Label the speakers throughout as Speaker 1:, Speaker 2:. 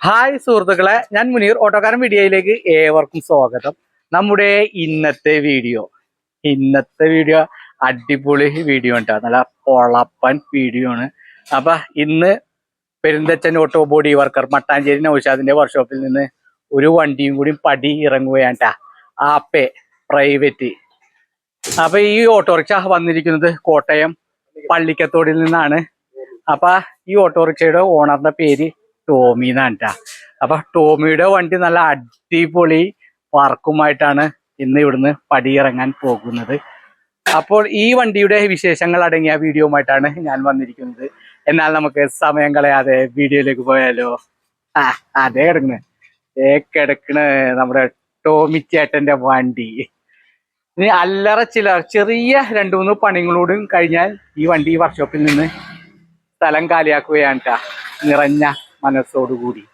Speaker 1: Hi സുഹൃത്തുക്കളെ ഞാൻ മുനീർ ഓട്ടോക്കാരൻ വീഡിയോയിലേക്ക് ഏവർക്കും സ്വാഗതം. നമ്മുടെ ഇന്നത്തെ വീഡിയോ ഇന്നത്തെ വീഡിയോ അടിപൊളി വീഡിയോ ഉണ്ട് നല്ല പൊളപ്പൻ വീഡിയോ ആണ്. അപ്പൊ ഇന്ന് Perunthachan auto body worker Mattancherry നൌഷാദിന്റെ വർക്ക്ഷോപ്പിൽ നിന്ന് ഒരു വണ്ടിയും കൂടി പടി ഇറങ്ങുകയാണ് ആപ്പെ പ്രൈവറ്റ് അപ്പൊ ഈ ഓട്ടോറിക്ഷ വന്നിരിക്കുന്നത് കോട്ടയം പള്ളിക്കത്തോടിൽ നിന്നാണ്. അപ്പൊ ഈ ഓട്ടോറിക്ഷയുടെ ഓണറിന്റെ പേര് ടോമി എന്നാണ്. അപ്പൊ ടോമിയുടെ വണ്ടി നല്ല അടിപൊളി വർക്കുമായിട്ടാണ് ഇന്ന് ഇവിടുന്ന് പടിയിറങ്ങാൻ പോകുന്നത്. അപ്പോൾ ഈ വണ്ടിയുടെ വിശേഷങ്ങൾ അടങ്ങിയ വീഡിയോമായിട്ടാണ് ഞാൻ വന്നിരിക്കുന്നത്. എന്നാൽ നമുക്ക് സമയം കളയാതെ വീഡിയോയിലേക്ക് പോയാലോ? ആ അതേ കിടക്കണ്. ഏ കിടക്കണ് നമ്മുടെ ടോമി ചേട്ടന്റെ വണ്ടി. ഇനി അല്ലറ ചില ചെറിയ രണ്ടു മൂന്ന് പണികളോടും കഴിഞ്ഞാൽ ഈ വണ്ടി വർക്ക്ഷോപ്പിൽ നിന്ന് സ്ഥലം കാലിയാക്കുകയാണ് ട്ടാ. നിറഞ്ഞ മനസ്സോടുകൂടി.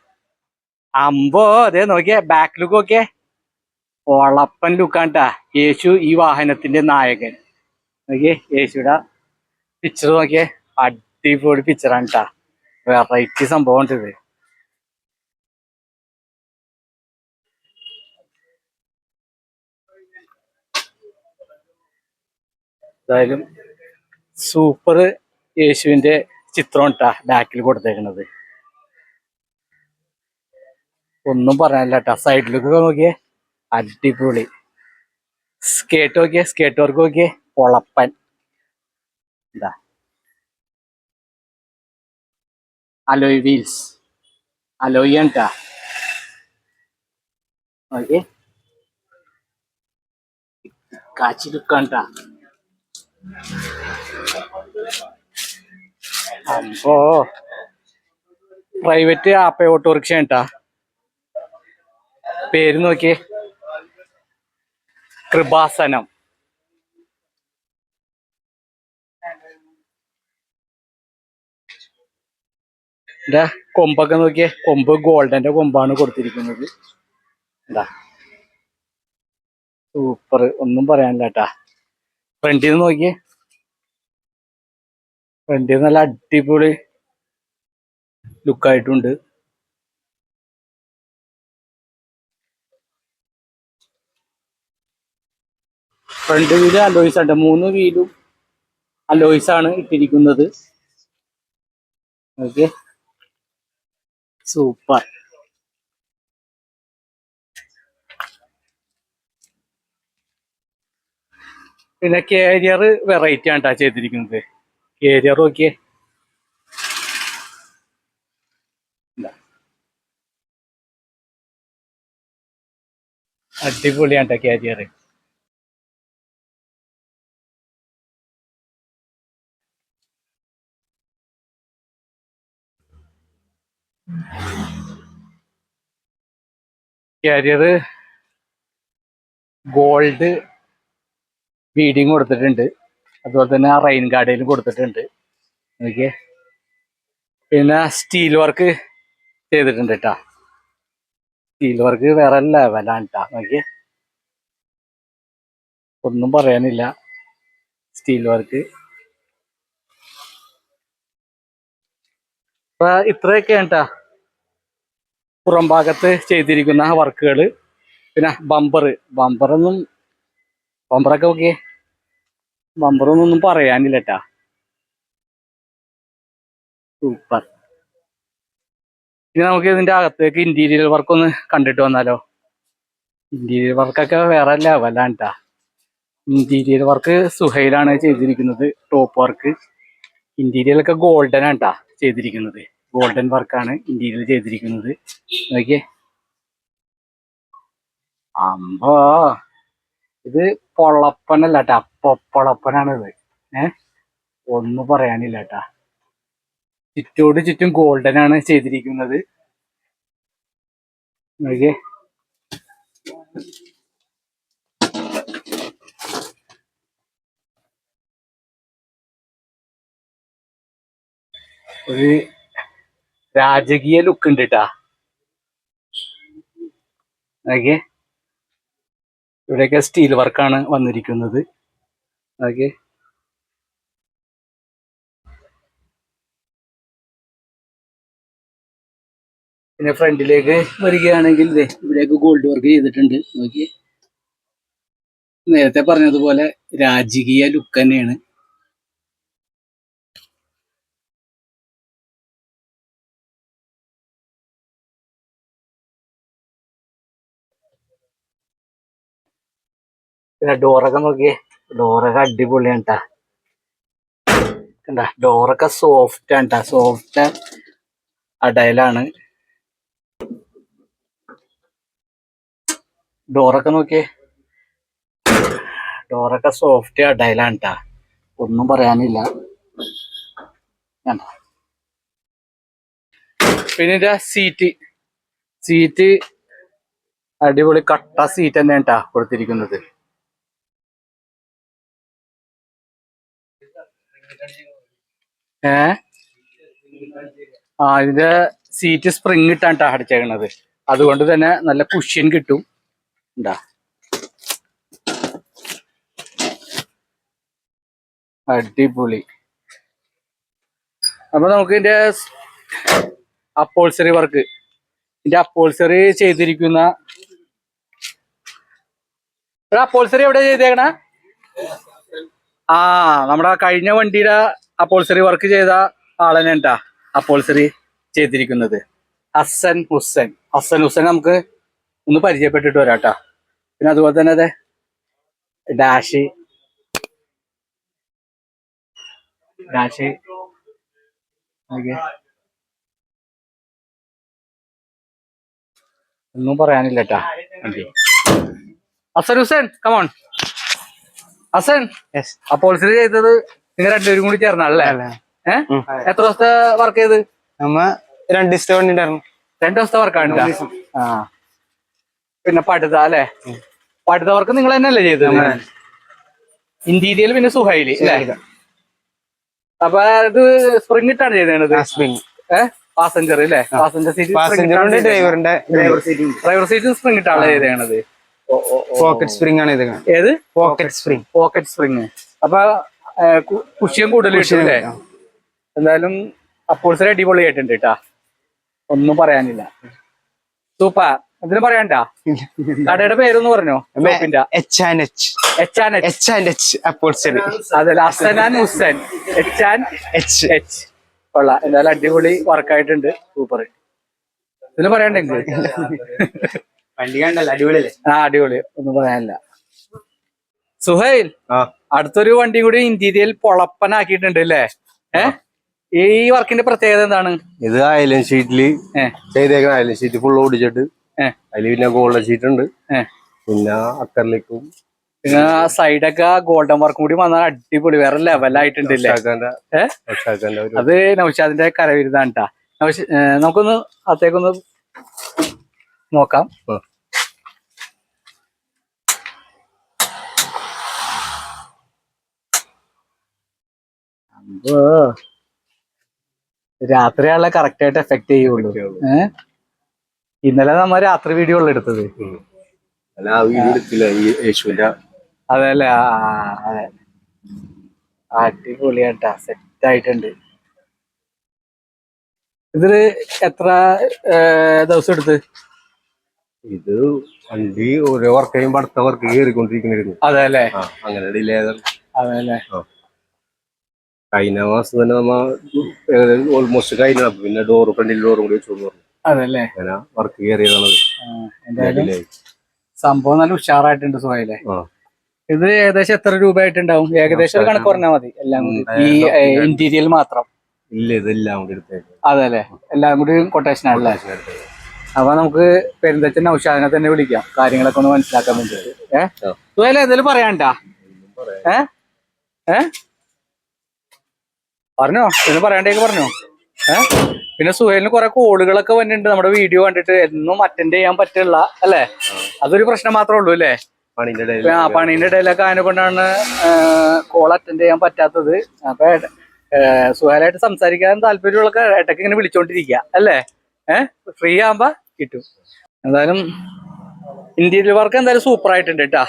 Speaker 1: അമ്പോ അതെ നോക്കിയേ ബാക്ക് ലുക്ക് ഒക്കെ. ഒളപ്പൻ ലുക്കാണ്ടാ യേശു ഈ വാഹനത്തിന്റെ നായകൻ. നോക്കിയേ യേശുടെ പിക്ചർ നോക്കിയേ. അടിപൊളി പിക്ചറാണ് കേട്ടാ വെറൈറ്റി സംഭവം ഉണ്ട് ഇത്. എന്തായാലും സൂപ്പർ യേശുവിന്റെ ചിത്രം ഇട്ടാ ബാക്കിൽ കൊടുത്തേക്കണത്. ഒന്നും പറയാനില്ല കേട്ടാ സൈഡിലേക്ക് നോക്കിയേ. അടിപൊളി. സ്കേട്ട് നോക്കിയേ സ്കേട്ട് വർക്ക് നോക്കിയേ. പൊളപ്പൻ. എന്താ അലോയ് വീൽസ് അലോയ് ആണ് ഓക്കെ കാച്ചി ലുക്കാണ്ടാ അപ്പോ പ്രൈവറ്റ് ആപ്പ ഓട്ടോറിക്ഷ കേട്ടാ പേര് നോക്കിയേ. കൃപാസനം. എന്താ കൊമ്പൊക്കെ നോക്കിയേ. കൊമ്പ് ഗോൾഡന്റെ കൊമ്പാണ് കൊടുത്തിരിക്കുന്നത്. എന്താ സൂപ്പർ. ഒന്നും പറയാനില്ല കേട്ടാ. ഫ്രണ്ടിൽ നിന്ന് നോക്കിയേ. ഫ്രണ്ടിൽ നല്ല അടിപൊളി ലുക്കായിട്ടുണ്ട് ഫ്രണ്ട് വീൽ അലോയ്സ് ഉണ്ട് മൂന്ന് വീലും അലോയ്സ് ആണ് ഇട്ടിരിക്കുന്നത്. ഓക്കെ സൂപ്പർ പിന്നെ കാരിയർ വെറൈറ്റി ആണ് ട്ടാ ചെയ്തിരിക്കുന്നത്. കേരിയർ ഇതാ. അടിപൊളിയാണ് കാരിയർ കാരിയർ ഗോൾഡ് ബീഡിങ് കൊടുത്തിട്ടുണ്ട്. അതുപോലെ തന്നെ ആ റെയിൻ ഗാർഡിലും കൊടുത്തിട്ടുണ്ട്. ഓക്കെ പിന്നെ സ്റ്റീൽ വർക്ക് ചെയ്തിട്ടുണ്ട് കേട്ടാ സ്റ്റീൽ വർക്ക് വേറെ ലെവലാണ് കേട്ടാ നോക്കിയേ. ഒന്നും പറയാനില്ല. സ്റ്റീൽ വർക്ക് അപ്പൊ ഇത്രയൊക്കെയാണ് കേട്ടാ പുറം ഭാഗത്ത് ചെയ്തിരിക്കുന്ന വർക്കുകൾ പിന്നെ ബമ്പർ ബമ്പറൊന്നും ബമ്പറൊക്കെ നോക്കിയേ. ബമ്പറൊന്നും പറയാനില്ല കേട്ടാ സൂപ്പർ. ഇനി നമുക്ക് ഇതിന്റെ അകത്തേക്ക് ഇന്റീരിയർ വർക്ക് ഒന്ന് കണ്ടിട്ട് വന്നാലോ? ഇന്റീരിയർ വർക്കൊക്കെ വേറെ ലെവലാണ് കേട്ടാ ഇന്റീരിയർ വർക്ക് സുഹൈലാണ് ചെയ്തിരിക്കുന്നത്. ടോപ്പ് വർക്ക് ഇന്റീരിയർ ഒക്കെ ഗോൾഡൻ ആണ് ചെയ്തിരിക്കുന്നത്. ഗോൾഡൻ വർക്കാണ് ഇന്റീരിയർ ചെയ്തിരിക്കുന്നത്. നോക്കിയേ. അമ്പോ ഇത് പൊളപ്പനല്ല ട്ടാ പൊളപ്പനാണ് ഇത് ഏ? ഒന്നും പറയാനില്ല ട്ടാ ചുറ്റോട് ചുറ്റും ഗോൾഡൻ ആണ് ചെയ്തിരിക്കുന്നത്. നോക്കിയേ. ഒരു രാജകീയ ലുക്ക് ഉണ്ട് ട്ടാ. നോക്കിയേ ഇവിടെയൊക്കെ സ്റ്റീൽ വർക്കാണ് വന്നിരിക്കുന്നത്. ഓക്കെ. പിന്നെ ഫ്രണ്ടിലേക്ക് വരികയാണെങ്കിൽ ദേ ഇവിടേക്ക് ഗോൾഡ് വർക്ക് ചെയ്തിട്ടുണ്ട്. നോക്കിയേ നേരത്തെ പറഞ്ഞതുപോലെ രാജകീയ ലുക്ക് തന്നെയാണ്. പിന്നെ ഡോറൊക്കെ നോക്കിയേ. ഡോറൊക്കെ അടിപൊളിയാണ് ട്ടാ കണ്ട ഡോറൊക്കെ സോഫ്റ്റ് ആണ് സോഫ്റ്റ് അടയിലാണ്. ഡോറൊക്കെ നോക്കിയേ. ഡോറൊക്കെ സോഫ്റ്റ് അടയിലാണ് ട്ടാ ഒന്നും പറയാനില്ല. കണ്ട. പിന്നെ സീറ്റ് സീറ്റ് അടിപൊളി കട്ട സീറ്റ് തന്നെയാണ് ട്ടാ കൊടുത്തിരിക്കുന്നത്. ഏ? ആ ഇതിന്റെ സീറ്റ് സ്പ്രിങ് ഇട്ടാണ് ട്ടാ അടിച്ചേക്കണത്. അതുകൊണ്ട് തന്നെ നല്ല കുഷ്യൻ കിട്ടും. ഉണ്ടാ അടിപൊളി. അപ്പൊ നമുക്ക് ഇതിന്റെ അപ്പോൾസറി വർക്ക് ഇതിന്റെ അപ്പോൾസറി ചെയ്തിരിക്കുന്ന അപ്പോൾസറി എവിടെ ചെയ്തേക്കണ? ആ നമ്മുടെ കഴിഞ്ഞ വണ്ടിയുടെ അപ്പോൾസറി വർക്ക് ചെയ്ത ആളെന്നെ ഉണ്ടാ അപ്പോൾസറി ചെയ്തിരിക്കുന്നത്. ഹസൻ ഹുസൈൻ. ഹസൻ ഹുസൈൻ നമുക്ക് ഒന്ന് പരിചയപ്പെട്ടിട്ട് വരാട്ടാ പിന്നെ അതുപോലെ തന്നെ അതെ ഡാഷ്. ഡാഷ്. ഒന്നും പറയാനില്ല ട്ടാ. വണ്ടി. ഹസൻ ഹുസൈൻ കമോൺ
Speaker 2: അപ്പോൾ
Speaker 1: അപ്പോൾസറി ചെയ്തത് നിങ്ങൾ രണ്ടുപേരും കൂടി ചേർന്നാണല്ലേ ഏഹ് എത്ര ദിവസത്തെ വർക്ക് ചെയ്ത്?
Speaker 2: നമ്മ രണ്ട് ദിവസത്തെ വണ്ടിണ്ടായിരുന്നു
Speaker 1: രണ്ടു ദിവസത്തെ വർക്കാണ് പിന്നെ പഠിത അല്ലെ? പഠിത വർക്ക് നിങ്ങൾ തന്നെയല്ലേ ചെയ്തത്? ഇന്റീരിയൽ പിന്നെ സുഹൈലി അല്ലേ? അപ്പൊ ഇത് സ്പ്രിംഗ് ഇട്ടാണ് ചെയ്തത്
Speaker 2: സ്പ്രിംഗ്
Speaker 1: ഏഹ് പാസഞ്ചർ അല്ലേ? പാസഞ്ചർ സീറ്റ്
Speaker 2: ഡ്രൈവറിന്റെ
Speaker 1: ഡ്രൈവർ സീറ്റും സ്പ്രിംഗ് ഇട്ടാണ് ചെയ്തത്
Speaker 2: പോക്കറ്റ് സ്പ്രിംഗ് ആണ് ഇത്
Speaker 1: ഏത്?
Speaker 2: പോക്കറ്റ് സ്പ്രിംഗ്
Speaker 1: പോക്കറ്റ് സ്പ്രിംഗ് അപ്പൊ കുഷ്യം കൂടുതൽ എന്തായാലും അപ്പോൾ എന്തായാലും അപ്പോൾസറി അടിപൊളിയായിട്ടുണ്ട് കേട്ടാ ഒന്നും പറയാനില്ല. സൂപ്പർ. ഇതിന് പറയണ്ട കടയുടെ പേരൊന്ന് പറഞ്ഞോ?
Speaker 2: H and H
Speaker 1: H and H
Speaker 2: H and H upholstery
Speaker 1: അതല്ല Hasanan Husan H and
Speaker 2: H
Speaker 1: H കൊള്ളാം. എന്തായാലും അടിപൊളി വർക്കായിട്ടുണ്ട് സൂപ്പർ. ഇതിന് പറയണ്ടെങ്കിൽ
Speaker 2: വണ്ടി കണ്ടല്ലോ അടിപൊളിയല്ലേ?
Speaker 1: ആ അടിപൊളി. ഒന്നും പറയാനില്ല. സുഹൈൽ അടുത്തൊരു വണ്ടി കൂടി ഇന്റീരിയൽ പൊളപ്പനാക്കിയിട്ടുണ്ട് അല്ലേ? ഈ വർക്കിന്റെ പ്രത്യേകത എന്താണ്?
Speaker 3: ഇത് ഐലൻഡ് ഷീറ്റിൽ
Speaker 1: ചെയ്തേക്കണ
Speaker 3: ചെയ്തേക്കുന്ന ഐലൻഡ് ഷീറ്റ് ഫുൾ ഓടിച്ചിട്ട് അതിൽ പിന്നെ ഗോൾഡൻ ഷീറ്റ് ഉണ്ട്. പിന്നെ അക്കറിലേക്കും
Speaker 1: പിന്നെ സൈഡൊക്കെ ഗോൾഡൻ വർക്കും കൂടി വന്നാൽ അടിപൊളി. വേറെ
Speaker 3: ലെവലായിട്ടുണ്ടല്ലേ
Speaker 1: അത് നൗഷാദിന്റെ കരവിരുതാണ് കേട്ടാ നൗഷ നമുക്കൊന്ന് അകത്തേക്കൊന്ന് നോക്കാം. രാത്രിയാളെ. രാത്രിയാണല്ലേ കറക്റ്റ് ആയിട്ട് എഫക്ട് ചെയ്യുള്ളൂ. ഏഹ് ഇന്നലെ നമ്മ രാത്രി വീഡിയോ ഉള്ള എടുത്തത്?
Speaker 3: ഉം. അല്ല വീഡിയോ എടുത്തില്ല ഈ യേശുവിന്റെ.
Speaker 1: അതെ അല്ലേ ആ അതെ. അടിപൊളിയാട്ടാ സെറ്റ് ആയിട്ടുണ്ട്. ഇതിൽ എത്ര ദിവസം എടുത്ത്?
Speaker 3: ഇത് വണ്ടി ഓരോ വർക്ക് ചെയ്യുമ്പോ അടുത്ത വർക്ക് കയറിക്കൊണ്ടിരിക്കുന്നിരുന്നു
Speaker 1: അതെ അല്ലേ
Speaker 3: അങ്ങനെ ഡിലേ അതല്ലേ?
Speaker 1: അതെ അല്ലേ
Speaker 3: കഴിഞ്ഞ മാസം തന്നെ നമ്മ ഏകദേശം ഓൾമോസ്റ്റ് കഴിഞ്ഞ. പിന്നെ ഡോറ് ഫ്രണ്ടിൽ ഡോറും കൂടി വെച്ചു എന്ന് പറഞ്ഞു
Speaker 1: അതെ. അല്ലേ
Speaker 3: അങ്ങനെ വർക്ക് കയറിയതാണ്
Speaker 1: സംഭവം നല്ല ഉഷാറായിട്ടുണ്ട്
Speaker 3: സുഹായില്ലേ
Speaker 1: ഇത് ഏകദേശം എത്ര രൂപ ആയിട്ടുണ്ടാവും? ഏകദേശം ഒരു കണക്ക് പറഞ്ഞാൽ മതി. എല്ലാം കൂടി. ഈ ഇന്റീരിയൽ മാത്രം.
Speaker 3: ഇല്ല ഇതെല്ലാം കൂടി എടുത്തേക്ക്.
Speaker 1: അതെ അല്ലേ എല്ലാം കൂടി കൊട്ടേഷൻ ആണല്ലേ? അപ്പൊ നമുക്ക് പെരുന്തച്ചൻ ഔഷാദിനെ തന്നെ വിളിക്കാം. കാര്യങ്ങളൊക്കെ ഒന്ന് മനസ്സിലാക്കാൻ വേണ്ടിട്ട് ഏഹ്. സുഹൈല എന്തെങ്കിലും പറയാണ്ടാ ഏ? ഏ? പറഞ്ഞോ? എന്ന് പറയാണ്ടേക്ക് പറഞ്ഞോ? ഏ? പിന്നെ സുഹേലിന് കുറെ കോളുകളൊക്കെ വന്നിട്ടുണ്ട്. നമ്മുടെ വീഡിയോ കണ്ടിട്ട് എന്നും അറ്റൻഡ് ചെയ്യാൻ പറ്റില്ല അല്ലേ? അതൊരു പ്രശ്നം മാത്രമേ ഉള്ളൂ അല്ലേ? ആ പണീന്റെ ഇടയിലൊക്കെ അതിനെ കൊണ്ടാണ് കോൾ അറ്റൻഡ് ചെയ്യാൻ പറ്റാത്തത്. അപ്പൊ സുഹേലായിട്ട് സംസാരിക്കാൻ താല്പര്യമുള്ള ഇടയ്ക്ക് ഇങ്ങനെ വിളിച്ചോണ്ടിരിക്കുക അല്ലേ? ഏഹ് ഫ്രീ ആകുമ്പോ കിട്ടും. എന്തായാലും ഇന്ത്യയിൽ വർക്ക് എന്തായാലും സൂപ്പർ ആയിട്ടുണ്ട് കേട്ടാ.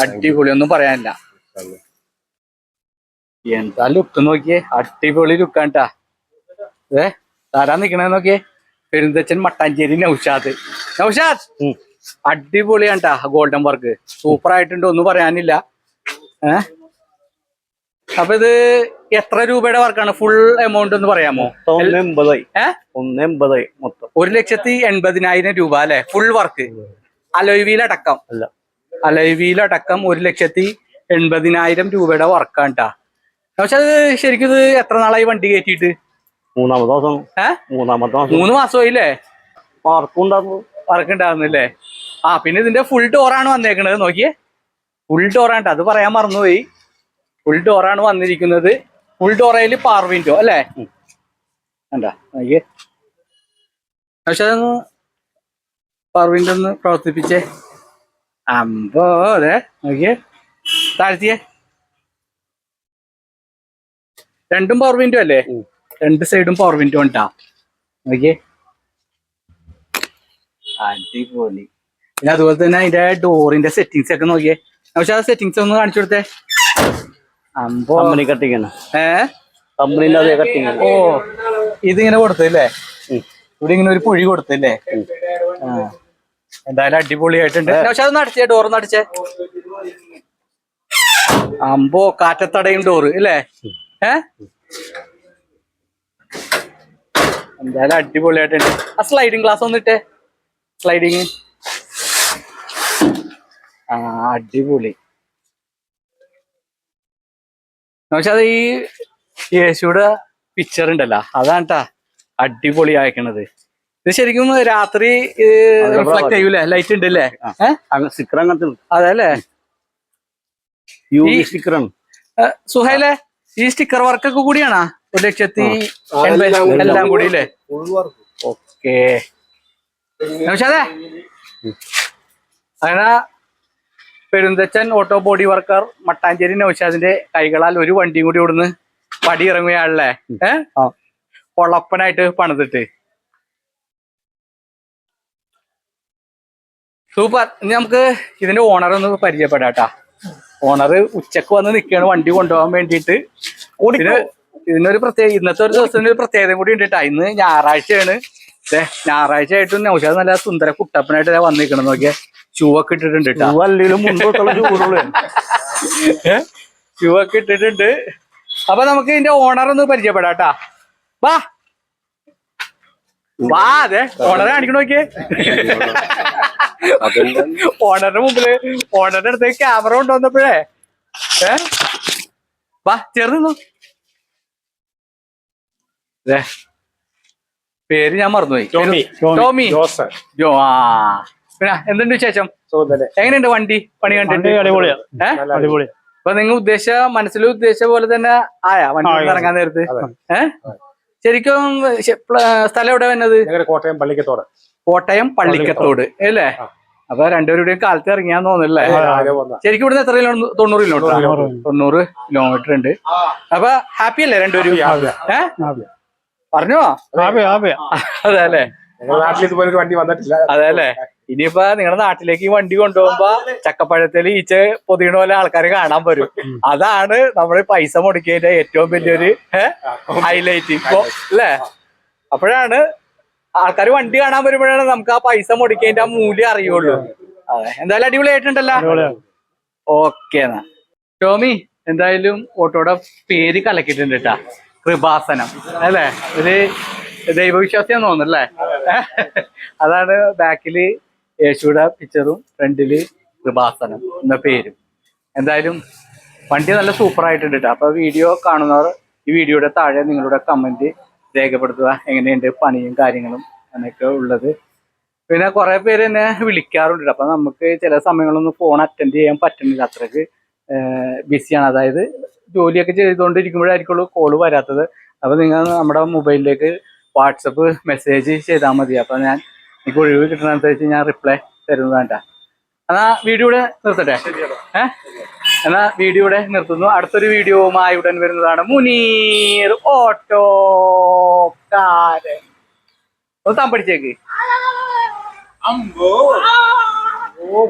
Speaker 1: അടിപൊളി ഒന്നും പറയാനില്ല. എന്താ ലുക്ക് നോക്കിയേ അടിപൊളി ലുക്കാണ് ഏ താരാ നിക്കണേ നോക്കിയേ? പെരുന്തച്ചൻ മട്ടാഞ്ചേരി നൗഷാദ്. നൗഷാദ്! അടിപൊളിയാണ് ഗോൾഡൻ വർക്ക് സൂപ്പർ ആയിട്ടുണ്ട് ഒന്നും പറയാനില്ല. ഏ? അപ്പൊ ഇത് എത്ര രൂപയുടെ വർക്കാണ്? ഫുൾ എമൗണ്ട് എന്ന് പറയാമോ?
Speaker 3: മൊത്തം.
Speaker 1: ഒരു ലക്ഷത്തി എൺപതിനായിരം രൂപ അല്ലെ? ഫുൾ വർക്ക് അലോയ്വിയിലടക്കം
Speaker 3: അല്ല.
Speaker 1: അലൈവിയിലടക്കം ഒരു ലക്ഷത്തി എൺപതിനായിരം രൂപയുടെ വർക്കാണ് കേട്ടാ പക്ഷെ അത് ശരിക്കും ഇത് എത്ര നാളായി വണ്ടി കയറ്റിയിട്ട്?
Speaker 3: മൂന്നാമത്തെ ദിവസം മൂന്നാമത്തെ ദിവസം
Speaker 1: മൂന്ന് മാസമായില്ലേ?
Speaker 3: മാർക്കും ഉണ്ടായിരുന്നു.
Speaker 1: വർക്ക് ഉണ്ടാവുന്നില്ലേ ആ പിന്നെ ഇതിന്റെ ഫുൾ ഡോറാണ് വന്നേക്കണത്. നോക്കിയേ. ഫുൾ ഡോറാണ് അത് പറയാൻ മറന്നുപോയി. ഫുൾ ഡോറാണ് വന്നിരിക്കുന്നത്. ഫുൾ ഡോറയിൽ പാർ വിൻഡോ അല്ലേ? പക്ഷെ അതൊന്ന് പാർ വിൻഡോ ഒന്ന് പ്രവർത്തിപ്പിച്ചേ. അമ്പോ അതെ നോക്കിയേ. താഴ്ത്തിയേ. രണ്ടും പവർ വിൻഡോ അല്ലേ? രണ്ട് സൈഡും പവർ വിൻഡോ ഉണ്ടാ. നോക്കിയേ. അടിപൊളി. പിന്നെ അതുപോലെ തന്നെ അതിന്റെ ഡോറിന്റെ സെറ്റിങ്സ് ഒക്കെ നോക്കിയേ. പക്ഷെ ആ സെറ്റിങ്സ് ഒന്ന് കാണിച്ചു കൊടുത്തേ.
Speaker 3: കമ്പനി കട്ടിങ്ങാണ്.
Speaker 1: ഏ?
Speaker 3: കമ്പനിന്റെ അതേ കട്ടിങ്ങാണ്.
Speaker 1: ഓ ഇതിങ്ങനെ കൊടുത്തല്ലേ? ഇവിടെ ഇങ്ങനെ ഒരു പുഴി കൊടുത്തല്ലേ? എന്തായാലും അടിപൊളിയായിട്ടുണ്ട്. പക്ഷെ അതൊന്ന് അടിച്ചേ ഡോറൊന്ന് അടിച്ചേ. അമ്പോ കാറ്റത്തടയും ഡോറ് അല്ലേ ഏ? എന്തായാലും അടിപൊളിയായിട്ടുണ്ട്. ആ സ്ലൈഡിങ് ഗ്ലാസ് ഒന്നിട്ടേ സ്ലൈഡിങ് ആ അടിപൊളി. പക്ഷെ അത് ഈ യേശുവിടെ പിക്ചർ ഉണ്ടല്ലോ അതാണ് കേട്ടാ അടിപൊളി അയക്കണത് ഇത് ശരിക്കും രാത്രി റിഫ്ലക്ട് ചെയ്യൂലേ? ലൈറ്റ് ഉണ്ട്. അല്ലേ
Speaker 3: സ്റ്റിക്കർ അങ്ങനത്തെ
Speaker 1: അതെ അല്ലേ
Speaker 3: സ്റ്റിക്കറാണ്
Speaker 1: സുഹൈലെ ഈ സ്റ്റിക്കർ വർക്ക് ഒക്കെ കൂടിയാണോ? ഒരു ലക്ഷത്തി
Speaker 3: എല്ലാം കൂടി.
Speaker 1: അല്ലേ ഓക്കേ. അതെ. അങ്ങനെ Perunthachan auto body worker Mattancherry നൗഷാദിന്റെ കൈകളാൽ ഒരു വണ്ടിയും കൂടി ഇവിടുന്ന് പടി ഇറങ്ങുകയാണല്ലേ ഏ?
Speaker 3: ആ.
Speaker 1: പൊളപ്പനായിട്ട് പണിതിട്ട്. സൂപ്പർ. ഇനി നമുക്ക് ഇതിന്റെ ഓണർ ഒന്ന് പരിചയപ്പെടാട്ടാ. ഓണർ ഉച്ചയ്ക്ക് വന്ന് നിൽക്കുകയാണ് വണ്ടി കൊണ്ടുപോകാൻ വേണ്ടിയിട്ട്. ഇതിന് ഇതിനൊരു പ്രത്യേക ഇന്നത്തെ ഒരു ദിവസത്തിന് ഒരു പ്രത്യേകത കൂടി ഉണ്ട്. ഇന്ന് ഞായറാഴ്ചയാണ്. ഞായറാഴ്ച ആയിട്ടും നൗഷാദ് നല്ല സുന്ദര കുട്ടപ്പനായിട്ട് വന്നിരിക്കണം നോക്കിയേ. ഷൂ ഒക്കെ ഇട്ടിട്ടുണ്ട് ഷൂ ഇട്ടിട്ടുണ്ട്. അപ്പൊ നമുക്ക് ഇതിന്റെ ഓണർ ഒന്ന് പരിചയപ്പെടാട്ടാ വാ. വാ അതെ. ഓണറെ കാണിക്കണ നോക്കിയേ? ഓണറിന്റെ മുമ്പിൽ ഓണറിന്റെ അടുത്ത് ക്യാമറ കൊണ്ടുവന്നപ്പോഴേ ഏ? വാ ചേർന്നു ദേ, പേര് ഞാൻ മറന്നുപോയി.
Speaker 2: ടോമി.
Speaker 1: ടോമി.
Speaker 2: ജോസഫ്.
Speaker 1: ജോ ആ. പിന്നെ എന്തുണ്ട് വിശേഷം? എങ്ങനെയുണ്ട് വണ്ടി? പണി കണ്ടിട്ട്?
Speaker 2: അടിപൊളിയാ. അടിപൊളി.
Speaker 1: അപ്പൊ നിങ്ങൾ ഉദ്ദേശിച്ച മനസ്സിൽ ഉദ്ദേശ പോലെ തന്നെ ആയാ വണ്ടി ഇറങ്ങാൻ നേരത്ത്? ശരിക്കും സ്ഥലം എവിടെ വന്നത്?
Speaker 2: കോട്ടയം പള്ളിക്കത്തോട്.
Speaker 1: കോട്ടയം പള്ളിക്കത്തോട് അല്ലേ? അപ്പൊ രണ്ടുപേരുടെയും കാലത്ത് ഇറങ്ങിയാന്ന് തോന്നുന്നില്ലേ? ശരിക്കും ഇവിടുന്ന് എത്ര കിലോ തൊണ്ണൂറ്. കിലോമീറ്റർ തൊണ്ണൂറ് കിലോമീറ്റർ ഉണ്ട്. അപ്പൊ ഹാപ്പി അല്ലേ രണ്ടുപേരും? പറഞ്ഞോ? അതെ അല്ലേ?
Speaker 2: വണ്ടി വന്നിട്ടില്ല.
Speaker 1: അതെ അല്ലേ? ഇനിയിപ്പോ നിങ്ങളുടെ നാട്ടിലേക്ക് ഈ വണ്ടി കൊണ്ടുപോകുമ്പോ ചക്കപ്പഴത്തിൽ ഈച്ച പൊതിയണ പോലെ ആൾക്കാർ കാണാൻ വരും. അതാണ് നമ്മൾ പൈസ മുടക്കിയതിന്റെ ഏറ്റവും വലിയൊരു ഹൈലൈറ്റ് ഇപ്പൊ അല്ലേ? അപ്പോഴാണ് ആൾക്കാർ വണ്ടി കാണാൻ വരുമ്പോഴാണ് നമുക്ക് ആ പൈസ മുടക്കിയതിന്റെ ആ മൂല്യം അറിയുള്ളൂ. അതെ എന്തായാലും അടിപൊളിയായിട്ടുണ്ടല്ലോ. ഓക്കെ എന്നാ. ടോമി എന്തായാലും ഓട്ടോയുടെ പേര് കലക്കിയിട്ടുണ്ട് കേട്ടാ. കൃപാസനം അല്ലേ? ഒരു ദൈവവിശ്വാസിയാന്ന് തോന്നുന്നല്ലേ അതാണ് ബാക്കിൽ യേശുയുടെ പിക്ചറും ഫ്രണ്ടിൽ കൃപാസനം എന്ന പേരും. എന്തായാലും വണ്ടി നല്ല സൂപ്പർ ആയിട്ടുണ്ട് കേട്ടോ അപ്പൊ വീഡിയോ കാണുന്നവർ ഈ വീഡിയോയുടെ താഴെ നിങ്ങളുടെ കമന്റ് രേഖപ്പെടുത്തുക. എങ്ങനെയുണ്ട് പണിയും കാര്യങ്ങളും എന്നൊക്കെ ഉള്ളത്. പിന്നെ കുറെ പേര് എന്നെ വിളിക്കാറുണ്ട്. അപ്പൊ നമുക്ക് ചില സമയങ്ങളൊന്നും ഫോൺ അറ്റൻഡ് ചെയ്യാൻ പറ്റുന്നില്ല. അത്രയ്ക്ക് ബിസിയാണ് അതായത് ജോലിയൊക്കെ ചെയ്തുകൊണ്ടിരിക്കുമ്പോഴായിരിക്കുള്ളൂ കോൾ വരാത്തത്. അപ്പൊ നിങ്ങൾ നമ്മുടെ മൊബൈലിലേക്ക് വാട്സപ്പ് മെസ്സേജ് ചെയ്താൽ മതി. അപ്പൊ ഞാൻ എനിക്ക് ഒഴിവ് കിട്ടുന്നതനുസരിച്ച് ഞാൻ റിപ്ലൈ തരുന്നതാണ്ട. എന്നാ വീഡിയോ ഇവിടെ നിർത്തട്ടെ? ഏഹ് എന്നാ വീഡിയോ ഇവിടെ നിർത്തുന്നു. അടുത്തൊരു വീഡിയോവുമായി ഉടൻ വരുന്നതാണ് മുനീർ ഓട്ടോ ഒന്ന് താൻ പഠിച്ചേക്ക്
Speaker 2: അമ്പോ. ഓ